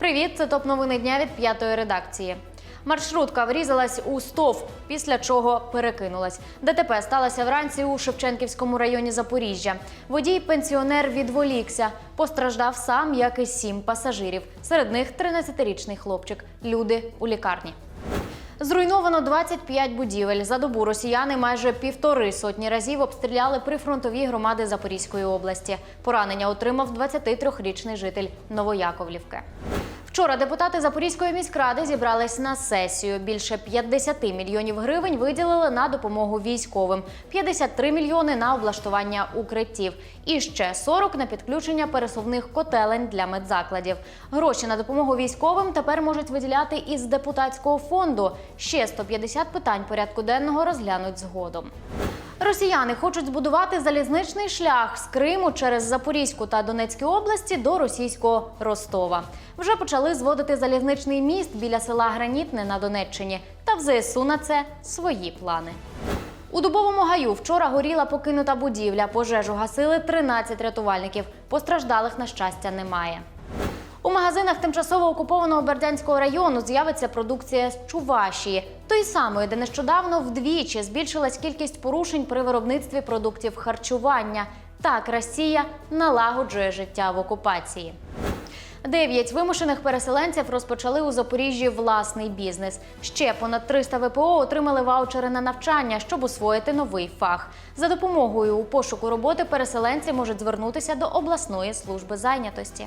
Привіт, це топ новини дня від п'ятої редакції. Маршрутка врізалась у стовп, після чого перекинулась. ДТП сталося вранці у Шевченківському районі Запоріжжя. Водій пенсіонер відволікся. Постраждав сам, як і сім пасажирів. Серед них 13-річний хлопчик. Люди у лікарні. Зруйновано 25 будівель. За добу росіяни майже півтори сотні разів обстріляли прифронтові громади Запорізької області. Поранення отримав 23-річний житель Новояковлівки. Вчора депутати Запорізької міськради зібрались на сесію. Більше 50 мільйонів гривень виділили на допомогу військовим, 53 мільйони на облаштування укриттів і ще 40 на підключення пересувних котелень для медзакладів. Гроші на допомогу військовим тепер можуть виділяти із депутатського фонду. Ще 150 питань порядку денного розглянуть згодом. Росіяни хочуть збудувати залізничний шлях з Криму через Запорізьку та Донецькі області до російського Ростова. Вже почали зводити залізничний міст біля села Гранітне на Донеччині. Та в ЗСУ на це свої плани. У дубовому гаю вчора горіла покинута будівля. Пожежу гасили 13 рятувальників. Постраждалих, на щастя, немає. Магазинах тимчасово окупованого Бердянського району з'явиться продукція з Чувашії, той самої, де нещодавно вдвічі збільшилась кількість порушень при виробництві продуктів харчування. Так Росія налагоджує життя в окупації. Дев'ять вимушених переселенців розпочали у Запоріжжі власний бізнес. Ще понад 300 ВПО отримали ваучери на навчання, щоб освоїти новий фах. За допомогою у пошуку роботи переселенці можуть звернутися до обласної служби зайнятості.